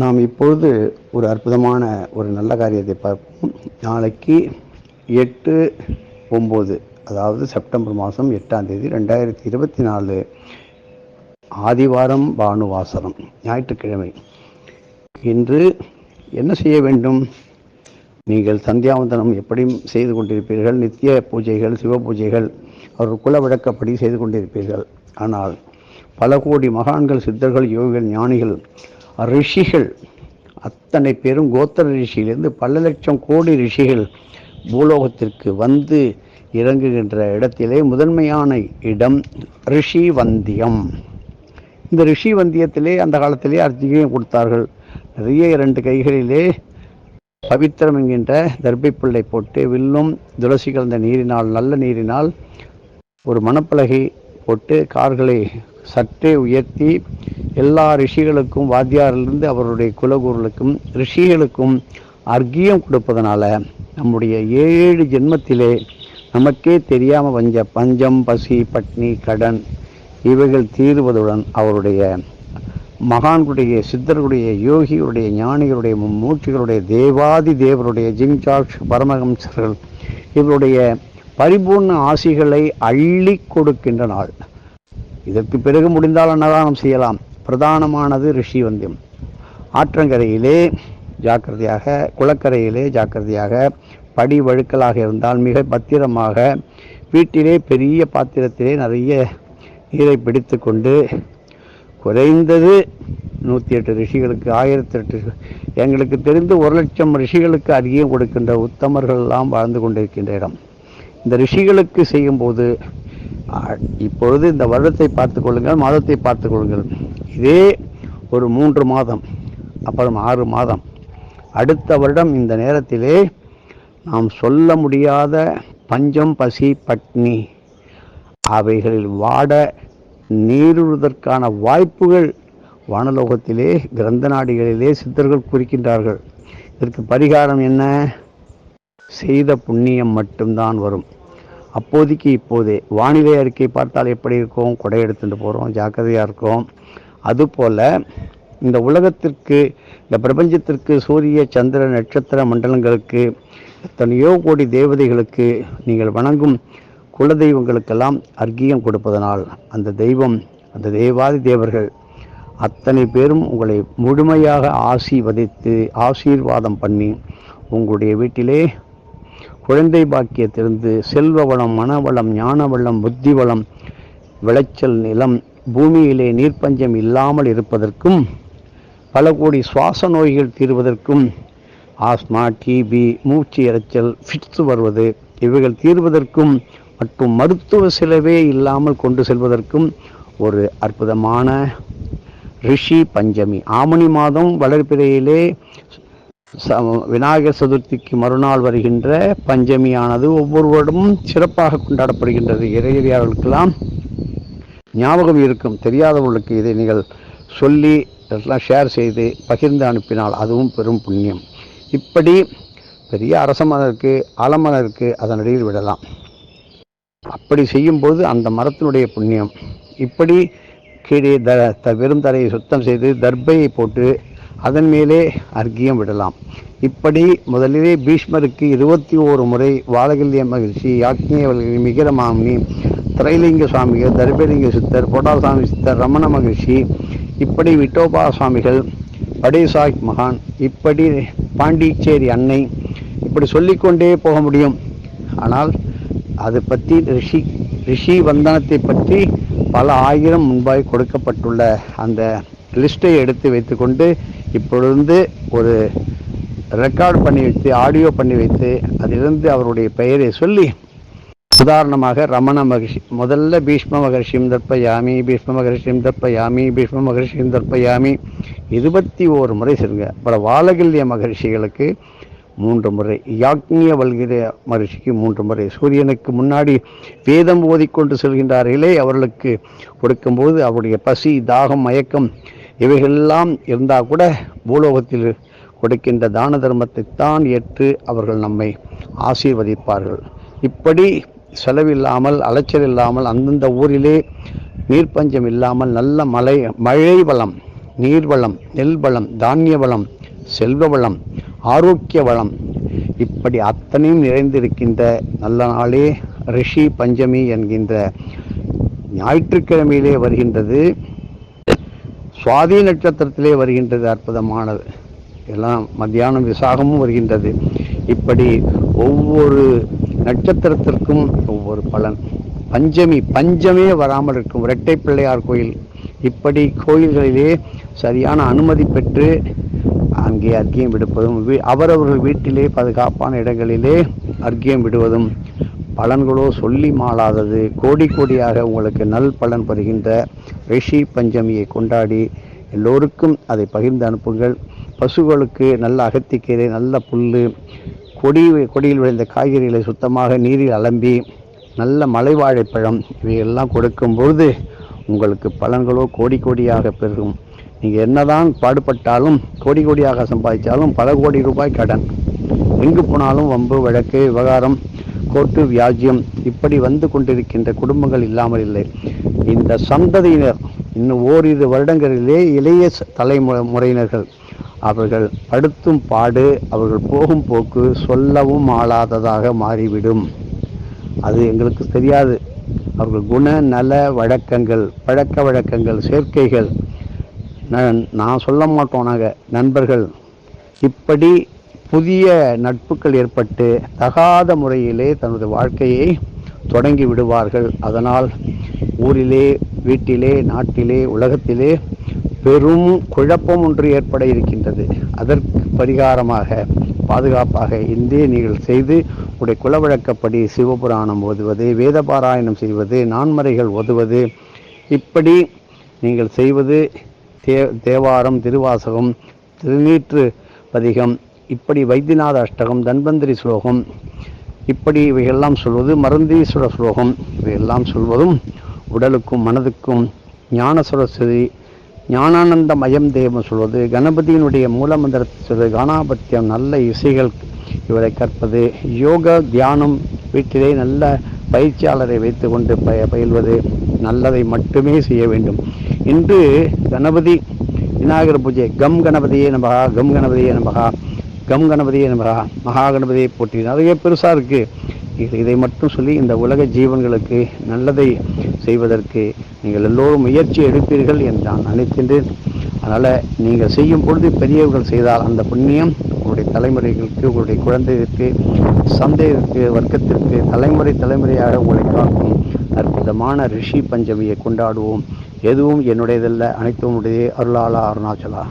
நாம் இப்பொழுது ஒரு அற்புதமான ஒரு நல்ல காரியத்தை பார்ப்போம். நாளைக்கு எட்டு ஒம்பது அதாவது செப்டம்பர் மாதம் எட்டாம் தேதி ரெண்டாயிரத்தி இருபத்தி நாலு ஆதிவாரம் பானுவாசனம் ஞாயிற்றுக்கிழமை. இன்று என்ன செய்ய வேண்டும்? நீங்கள் சந்தியாவந்தனம் எப்படியும் செய்து கொண்டிருப்பீர்கள்? நித்திய பூஜைகள் சிவ பூஜைகள் அவர் குல வழக்கப்படி செய்து கொண்டிருப்பீர்கள். ஆனால் பல கோடி மகான்கள் சித்தர்கள் யோகிகள் ஞானிகள் ரிஷிகள் அத்தனை பேரும் கோத்திர ரிஷியிலிருந்து பல லட்சம் கோடி ரிஷிகள் பூலோகத்திற்கு வந்து இறங்குகின்ற இடத்திலே முதன்மையான இடம் ரிஷி வந்தியம் இந்த ரிஷி வந்தியத்திலே அந்த காலத்திலே அர்ஜிகையும் கொடுத்தார்கள். நிறைய இரண்டு கைகளிலே பவித்திரம் என்கின்ற தர்பை பிள்ளை போட்டு வில்லும் துளசி கலந்த நீரினால் நல்ல நீரினால் ஒரு மணப்பலகை போட்டு கார்களை சற்றே உயர்த்தி எல்லா ரிஷிகளுக்கும் வாத்தியாரிலிருந்து அவருடைய குலகுருளுக்கும் ரிஷிகளுக்கும் அர்க்கியம் கொடுப்பதனால நம்முடைய ஏழு ஜென்மத்திலே நமக்கே தெரியாமல் வஞ்ச பஞ்சம் பசி பட்னி கடன் இவைகள் தீருவதுடன் அவருடைய மகான்களுடைய சித்தர்களுடைய யோகிகளுடைய ஞானிகளுடைய மூர்த்திகளுடைய தேவாதி தேவருடைய ஜிங்சாக்ஷ் பரமஹம்சர்கள் இவருடைய பரிபூர்ண ஆசிகளை அள்ளி கொடுக்கின்ற நாள். இதற்கு பிறகு முடிந்தால் அன்னதானம் செய்யலாம். பிரதானமானது ரிஷி வந்தியம். ஆற்றங்கரையிலே ஜாக்கிரதையாக குளக்கரையிலே ஜாக்கிரதையாக படி வழுக்கலாக இருந்தால் மிக பத்திரமாக வீட்டிலே பெரிய பாத்திரத்திலே நிறைய நீரை பிடித்து கொண்டு குறைந்தது நூற்றி எட்டு ரிஷிகளுக்கு ஆயிரத்தி எட்டு எங்களுக்கு தெரிந்து ஒரு லட்சம் ரிஷிகளுக்கு அதிகம் கொடுக்கின்ற உத்தமர்கள் எல்லாம் வாழ்ந்து கொண்டிருக்கின்ற இடம். இந்த ரிஷிகளுக்கு செய்யும்போது இப்பொழுது இந்த வருடத்தை பார்த்து கொள்ளுங்கள் மாதத்தை பார்த்து கொள்ளுங்கள். இதே ஒரு மூன்று மாதம் அப்புறம் ஆறு மாதம். அடுத்த வருடம் இந்த நேரத்திலே நாம் சொல்ல முடியாத பஞ்சம் பசி பட்னி அவைகளில் வாட நீருவதற்கான வாய்ப்புகள் வானலோகத்திலே கிரந்த நாடிகளிலே சித்தர்கள் குறிக்கின்றார்கள் இதற்கு பரிகாரம் என்ன? செய்த புண்ணியம் மட்டும்தான் வரும். அப்போதைக்கு இப்போதே வானிலை அறிக்கை பார்த்தால் எப்படி இருக்கும்? கொடை எடுத்துட்டு போகிறோம் ஜாக்கிரதையாக இருக்கும். அதுபோல் இந்த உலகத்திற்கு இந்த பிரபஞ்சத்திற்கு சூரிய சந்திர நட்சத்திர மண்டலங்களுக்கு எத்தனையோ கோடி தேவதைகளுக்கு நீங்கள் வணங்கும் குலதெய்வங்களுக்கெல்லாம் அர்க்கியம் கொடுப்பதனால் அந்த தெய்வம் அந்த தேவாதி தேவர்கள் அத்தனை பேரும் உங்களை முழுமையாக ஆசீர்வதித்து ஆசீர்வாதம் பண்ணி உங்களுடைய வீட்டிலே குழந்தை பாக்கியத்திலிருந்து செல்வ வளம் மனவளம் ஞான வளம் புத்தி வளம் விளைச்சல் நிலம் பூமியிலே நீர்ப்பஞ்சம் இல்லாமல் இருப்பதற்கும் பல கோடி சுவாச நோய்கள் தீர்வதற்கும் ஆஸ்மா டிபி மூச்சு இறைச்சல் ஃபிட்ஸ் வருவது இவைகள் தீர்வதற்கும் மற்றும் மருத்துவ செலவே இல்லாமல் கொண்டு செல்வதற்கும் ஒரு அற்புதமான ரிஷி பஞ்சமி. ஆமணி மாதம் வளர்ப்பிறையிலே விநாயகர் சதுர்த்திக்கு மறுநாள் வருகின்ற பஞ்சமியானது ஒவ்வொரு வருடமும் சிறப்பாக கொண்டாடப்படுகின்றது. இறையறியாளர்களுக்கெல்லாம் ஞாபகம் இருக்கும். தெரியாதவர்களுக்கு இதை நீங்கள் சொல்லி எல்லாம் ஷேர் செய்து பகிர்ந்து அனுப்பினால் அதுவும் பெரும் புண்ணியம். இப்படி பெரிய அரச மரம் இருக்குது ஆலமரம் இருக்குது அதன் அடியில் விடலாம். அப்படி செய்யும்போது அந்த மரத்தினுடைய புண்ணியம். இப்படி கீழே த த வெறும் தரையை சுத்தம் செய்து தர்பையை போட்டு அதன் மேலே அர்க்கியம் விடலாம். இப்படி முதலிலே பீஷ்மருக்கு இருபத்தி ஓரு முறை வாழகில்ய மகிழ்ச்சி யாக்ஞேயவல்கி மிகிர மாமினி திரைலிங்க சுவாமிகள் தர்பலிங்க சித்தர் பொட்டாசாமி சித்தர் ரமண மகிழ்ச்சி இப்படி விட்டோபா சுவாமிகள் படேசாக் மகான் இப்படி பாண்டிச்சேரி அன்னை இப்படி சொல்லிக்கொண்டே போக முடியும். ஆனால் அதை பற்றி ரிஷி ரிஷி வந்தனத்தை பற்றி பல ஆயிரம் முன்பாய் கொடுக்கப்பட்டுள்ள அந்த லிஸ்ட்டை எடுத்து வைத்துக்கொண்டு இப்பொழுது ஒரு ரெக்கார்டு பண்ணி வைத்து ஆடியோ பண்ணி வைத்து அதிலிருந்து அவருடைய பெயரை சொல்லி உதாரணமாக ரமண மகர்ஷி முதல்ல பீஷ்ம மகர்ஷியும் தர்ப்பயாமி பீஷ்ம மகர்ஷியும் தர்ப்பயாமி பீஷ்ம மகர்ஷியும் தர்ப்பயாமி இருபத்தி ஓரு முறை சொல்லுங்க. அப்புறம் வாலகில்ய மகர்ஷிகளுக்கு மூன்று முறை யாக்ஞிய வல்கிற மகர்ஷிக்கு மூன்று முறை. சூரியனுக்கு முன்னாடி வேதம் ஓதிக்கொண்டு செல்கின்றார்களே அவர்களுக்கு கொடுக்கும்போது அவருடைய பசி தாகம் மயக்கம் இவைகளெல்லாம் இருந்தால் கூட பூலோகத்தில் கொடுக்கின்ற தான தர்மத்தை தான் ஏற்று அவர்கள் நம்மை ஆசீர்வதிப்பார்கள். இப்படி செலவில்லாமல் அலைச்சல் இல்லாமல் அந்தந்த ஊரிலே நீர்ப்பஞ்சம் இல்லாமல் நல்ல மழை மழை வளம் நீர்வளம் நெல் வளம் தானிய வளம் செல்வ வளம் ஆரோக்கிய வளம் இப்படி அத்தனையும் நிறைந்திருக்கின்ற நல்ல நாளே ரிஷி பஞ்சமி என்கின்ற ஞாயிற்றுக்கிழமையிலே வருகின்றது. சுவாதி நட்சத்திரத்திலே வருகின்றது அற்புதமானது. எல்லாம் மத்தியானம் விசாகமும் வருகின்றது. இப்படி ஒவ்வொரு நட்சத்திரத்திற்கும் ஒவ்வொரு பலன். பஞ்சமி பஞ்சமே வராமல் இருக்கும். இரட்டை பிள்ளையார் கோயில். இப்படி கோயில்களிலே சரியான அனுமதி பெற்று அங்கே அர்க்கியம் விடுப்பதும் வீ- அவரவர்கள் வீட்டிலே பாதுகாப்பான இடங்களிலே அர்க்கியம் விடுவதும் பலன்களோ சொல்லி மாளாதது. கோடி கோடியாக உங்களுக்கு நல் பலன் பெறுகின்ற ரிஷி பஞ்சமியை கொண்டாடி எல்லோருக்கும் அதை பகிர்ந்து அனுப்புங்கள். பசுகளுக்கு நல்ல அகத்திக்கீரை நல்ல புல் கொடி கொடியில் விளைந்த காய்கறிகளை சுத்தமாக நீரில் அலம்பி நல்ல மலைவாழைப்பழம் இவையெல்லாம் கொடுக்கும் பொழுது உங்களுக்கு பலன்களோ கோடி கோடியாக பெருகும். நீங்கள் என்னதான் பாடுபட்டாலும் கோடி கோடியாக சம்பாதிச்சாலும் பல கோடி ரூபாய் கடன். எங்கு போனாலும் வம்பு வழக்கு விவகாரம் கோர்ட்டு வியாஜ்யம் இப்படி வந்து கொண்டிருக்கின்ற குடும்பங்கள் இல்லாமல் இல்லை. இந்த சந்ததியினர் இன்னும் ஓரிரு வருடங்களிலே இளைய ச- தலைமுறை முறையினர்கள். அவர்கள் படுத்தும் பாடு அவர்கள் போகும் போக்கு சொல்லவும் ஆளாததாக மாறிவிடும். அது எங்களுக்கு தெரியாது. அவர்கள் குண நல வழக்கங்கள் பழக்க வழக்கங்கள் சேர்க்கைகள். நான் நான் சொல்ல மாட்டோம் நாங்கள் நண்பர்கள். இப்படி புதிய நட்புகள் ஏற்பட்டு தகாத முறையிலே தனது வாழ்க்கையை தொடங்கி விடுவார்கள். அதனால் ஊரிலே வீட்டிலே நாட்டிலே உலகத்திலே பெரும் குழப்பம் ஒன்று ஏற்பட இருக்கின்றது. அதற்கு பரிகாரமாக பாதுகாப்பாக இந்தே நீங்கள் செய்து உடைய குலவழக்கப்படி சிவபுராணம் ஓதுவது வேத பாராயணம் செய்வது நான்மறைகள் ஓதுவது இப்படி நீங்கள் செய்வது தே தேவாரம் திருவாசகம் திருநீற்று பதிகம் இப்படி வைத்தியநாத அஷ்டகம் தன்வந்திரி ஸ்லோகம் இப்படி இவையெல்லாம் சொல்வது மருந்தீஸ்வர ஸ்லோகம். இவையெல்லாம் சொல்வதும் உடலுக்கும் மனதுக்கும் ஞான சரஸ்வதி ஞானானந்த மயம் தேவம் சொல்வது கணபதியினுடைய மூலமந்திரத்தை சொல்வது கானாபத்தியம் நல்ல இசைகள் இவரை கற்பது யோக தியானம் வீட்டிலே நல்ல பயிற்சியாளரை வைத்துக்கொண்டு பய பயில்வது நல்லதை மட்டுமே செய்ய வேண்டும். இன்று கணபதி விநாயகர் பூஜை கம் கணபதியே நமகா கம் கணபதியே நமகா கம் கணபதி நமகா மகா கணபதியை போற்றி நிறைய பெருசாக இருக்குது இது இதை மட்டும் சொல்லி இந்த உலக ஜீவன்களுக்கு நல்லதை செய்வதற்கு நீங்கள் எல்லோரும் முயற்சி எடுப்பீர்கள் என்று நான் நினைக்கின்றேன் அதனால் நீங்கள் செய்யும் பொழுது பெரியவர்கள் செய்தால் அந்த புண்ணியம் உங்களுடைய தலைமுறைகளுக்கு உங்களுடைய குழந்தைகளுக்கு சந்தேகத்திற்கு வர்க்கத்திற்கு தலைமுறை தலைமுறையாக உங்களை காக்கும் அற்புதமான ரிஷி பஞ்சமியை கொண்டாடுவோம். எதுவும் என்னுடையதல்ல அனைத்தும் உடைய அருளாளா அருணாச்சலா.